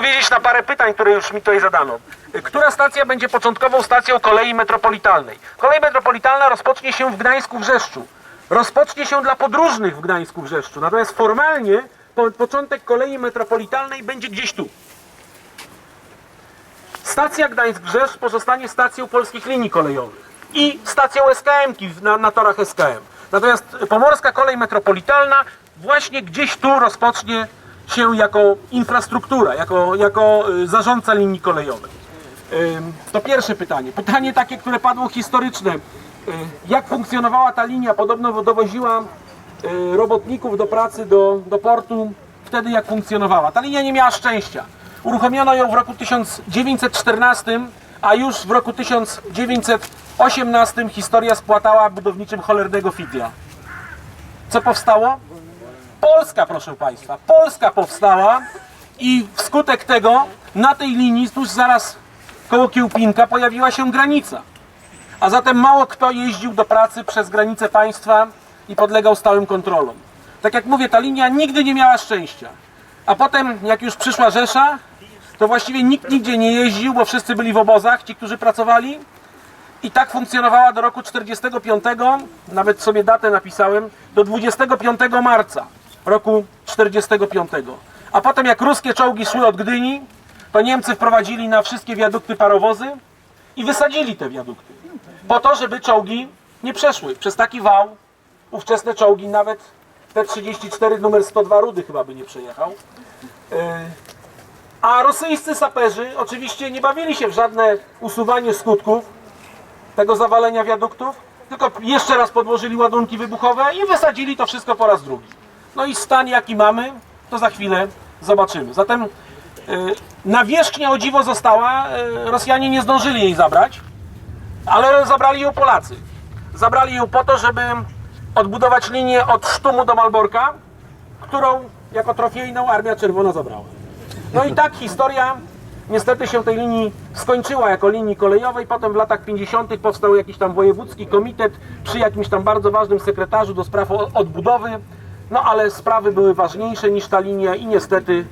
odpowiedzieć na parę pytań, które już mi tutaj zadano. Która stacja będzie początkową stacją kolei metropolitalnej? Kolej metropolitalna rozpocznie się w Gdańsku Wrzeszczu. Rozpocznie się dla podróżnych w Gdańsku Wrzeszczu. Natomiast formalnie po, początek kolei metropolitalnej będzie gdzieś tu. Stacja Gdańsk-Brzeszcz pozostanie stacją polskich linii kolejowych i stacją SKM-ki w- na, na torach SKM. Natomiast pomorska kolej metropolitalna właśnie gdzieś tu rozpocznie się jako infrastruktura, jako, jako y, zarządca linii kolejowej. To pierwsze pytanie. Pytanie takie, które padło historyczne. Y, Jak funkcjonowała ta linia? Podobno dowoziła y, robotników do pracy do, do portu wtedy, jak funkcjonowała. Ta linia nie miała szczęścia. Uruchomiono ją w roku 1914, a już w roku 1918 historia spłatała budowniczym cholernego figla. Co powstało? Polska, proszę Państwa. Polska powstała i wskutek tego na tej linii, tuż zaraz koło Kiełpinka, pojawiła się granica. A zatem mało kto jeździł do pracy przez granicę państwa i podlegał stałym kontrolom. Tak jak mówię, ta linia nigdy nie miała szczęścia. A potem, jak już przyszła Rzesza, to właściwie nikt nigdzie nie jeździł, bo wszyscy byli w obozach, ci, którzy pracowali. I tak funkcjonowała do roku 45, nawet sobie datę napisałem, do 25 marca roku 45. A potem jak ruskie czołgi szły od Gdyni, to Niemcy wprowadzili na wszystkie wiadukty parowozy i wysadzili te wiadukty. Po to, żeby czołgi nie przeszły przez taki wał. Ówczesne czołgi, nawet T-34 numer 102 Rudy chyba by nie przejechał. Yy, A rosyjscy saperzy oczywiście nie bawili się w żadne usuwanie skutków tego zawalenia wiaduktów, tylko jeszcze raz podłożyli ładunki wybuchowe i wysadzili to wszystko po raz drugi. No i stan jaki mamy, to za chwilę zobaczymy. Zatem y, nawierzchnia o dziwo została, y, Rosjanie nie zdążyli jej zabrać, ale zabrali ją Polacy. Zabrali ją po to, żeby odbudować linię od Sztumu do Malborka, którą jako trofejną Armia Czerwona zabrała. No i tak historia niestety się tej linii skończyła jako linii kolejowej. Potem w latach 50. powstał jakiś tam wojewódzki komitet przy jakimś tam bardzo ważnym sekretarzu do spraw odbudowy. No ale sprawy były ważniejsze niż ta linia i niestety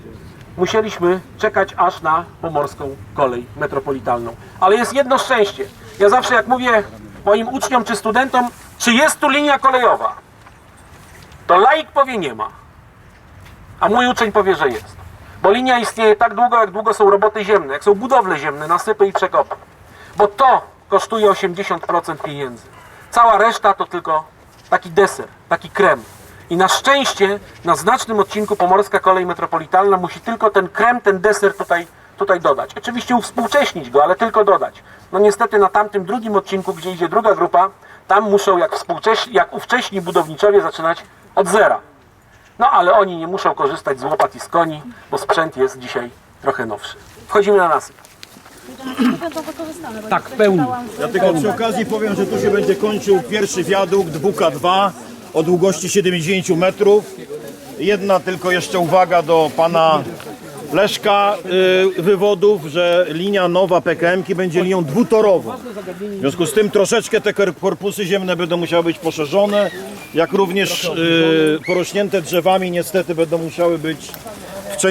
musieliśmy czekać aż na pomorską kolej metropolitalną. Ale jest jedno szczęście. Ja zawsze jak mówię moim uczniom czy studentom, czy jest tu linia kolejowa, to laik powie nie ma. A mój uczeń powie, że jest. Bo linia istnieje tak długo, jak długo są roboty ziemne, jak są budowle ziemne, nasypy i przekopy. Bo to kosztuje 80% pieniędzy. Cała reszta to tylko taki deser, taki krem. I na szczęście na znacznym odcinku Pomorska Kolej Metropolitalna musi tylko ten krem, ten deser tutaj, tutaj dodać. Oczywiście uwspółcześnić go, ale tylko dodać. No niestety na tamtym drugim odcinku, gdzie idzie druga grupa, tam muszą jak, współcześni, jak ówcześni budowniczowie zaczynać od zera. No ale oni nie muszą korzystać z łopat i z koni, bo sprzęt jest dzisiaj trochę nowszy. Wchodzimy na nasyp. Tak, pełny. Ja tylko przy okazji powiem, że tu się będzie kończył pierwszy wiadukt WK2 o długości 70 metrów. Jedna tylko jeszcze uwaga do pana Leszka y, wywodów, że linia nowa PKM-ki będzie linią dwutorową. W związku z tym troszeczkę te kor- korpusy ziemne będą musiały być poszerzone, jak również y, porośnięte drzewami niestety będą musiały być w części